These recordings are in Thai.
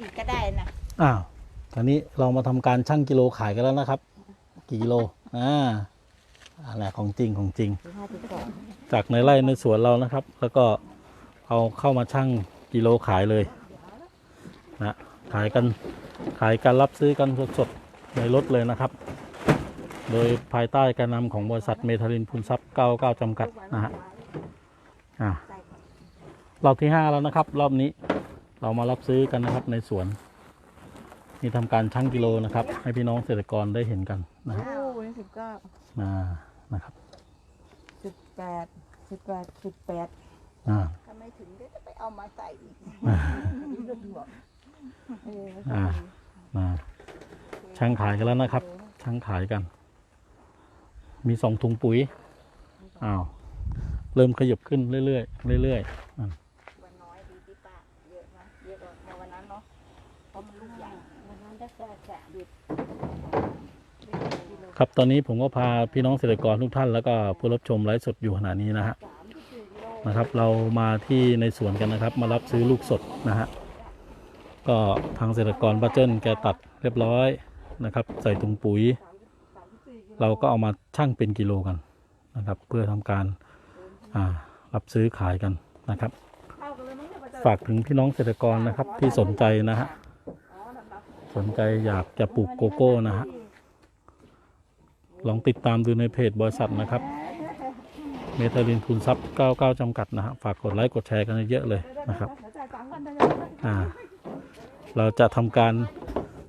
อีกก็ได้นะอ้าวตอนนี้เรามาทำการชั่งกิโลขายกันแล้วนะครับ กี่กิโลอ่าอะไรของจริงของจริงถึงห้าสิบสองจากในไร่ในสวนเรานะครับ แล้วก็เอาเข้ามาชั่งกิโลขายเลยนะขายกันขายกันรับซื้อกันสดๆในรถเลยนะครับ โดยภายใต้การนำของบริษัทเมทาลินพูนทรัพย์ 99 จำกัดนะฮะอ่ารอบที่ 5 แล้วนะครับ รอบนี้ เรามารับซื้อกันนะครับในสวนนี่ทำการชั่งกิโลนะครับ ให้พี่น้องเกษตรกรได้เห็นกันนะฮะโอ้ยสิบเก้าอ่านะครับสิบแปดสิบแปดสิบแปดอ่าถ้าไม่ถึงเดี๋ยวจะไปเอามาใส่อีกเอออ่ามาช่างขายกันแล้วนะครับ ช่างขายกัน มีสองถุงปุ๋ยอ้าวเริ่มขยับขึ้นเรื่อยๆเรื่อยๆ ราะมันลูกใหญ่นนั้นได้แค่แกะดิบครับตอนนี้ผมก็พาพี่น้องเกษตรกรทุกท่านแล้วก็ผู้รับชมไลฟ์สดอยู่ขณะนี้นะฮะนะครับ เรามาที่ในสวนกันนะครับ มารับซื้อลูกสดนะฮะก็ทางเกษตรกรบ้าเจิ้นแกตัดเรียบร้อยนะครับ ใส่ถุงปุ๋ย เราก็เอามาชั่งเป็นกิโลกันนะครับ เพื่อทำการอ่ารับซื้อขายกันนะครับ ฝากถึงพี่น้องเกษตรกรนะครับที่สนใจนะฮะ สนใจอยากจะปลูกโกโก้นะฮะ ลองติดตามดูในเพจบริษัทนะครับ เมทาลินทุนทรัพย์ 99 จำกัดนะฮะ ฝากกดไลค์กดแชร์กันเยอะๆเลยนะครับ อ่า เราจะทำการ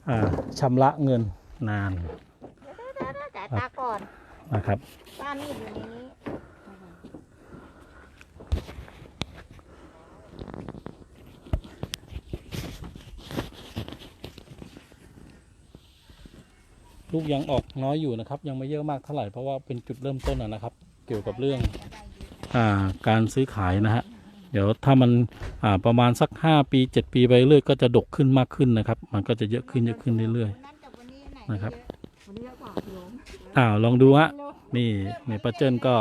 อ่าชำระเงินนาน จ่ายตาก่อนนะครับป้ามีดอยู่ใน ลูกยังออกน้อยอยู่นะครับ ยังไม่เยอะมากเท่าไหร่เพราะว่าเป็นจุดเริ่มต้นนะนะครับ เกี่ยวกับเรื่องอ่าการซื้อขายนะฮะเดี๋ยวถ้ามันอ่าประมาณสัก 5 ปี 7 ปีไปเรื่อยก็จะดกขึ้นมากขึ้นนะครับ มันก็จะเยอะขึ้นเยอะขึ้นเรื่อยนั่นกับวันนี้ไหนๆนะครับวันนี้เยอะกว่าพี่น้องอ้าวลองดูฮะนี่เมเปอร์เจนก็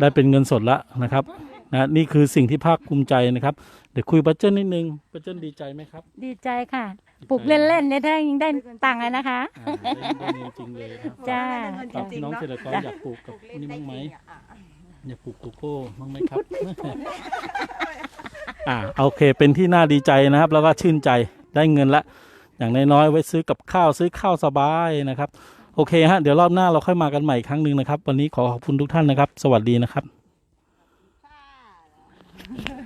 ได้เป็นเงินสดละนะครับนะนี่คือสิ่งที่ภาคภูมิใจนะครับ เดี๋ยวคุยปัจเจนนิดนึงปัจเจนดีใจไหมครับ ดีใจค่ะ ปลูกเล่นๆเนี่ยถ้ายังได้ตังค์อะนะคะ อ่าได้ได้เงินจริงเลยครับจ้าตอนพี่น้องเกษตรกรอยากปลูกกับนี่บ้างไหมอยากปลูกโกโก้บ้างไหมครับ อ่าโอเค เป็นที่น่าดีใจนะครับ แล้วก็ชื่นใจได้เงินละ อย่างน้อยๆไว้ซื้อกับข้าวซื้อข้าวสบายนะครับ โอเคฮะเดี๋ยวรอบหน้าเราค่อยมากันใหม่อีกครั้งหนึ่งนะครับ วันนี้ขอขอบคุณทุกท่านนะครับ สวัสดีนะครับค่ะ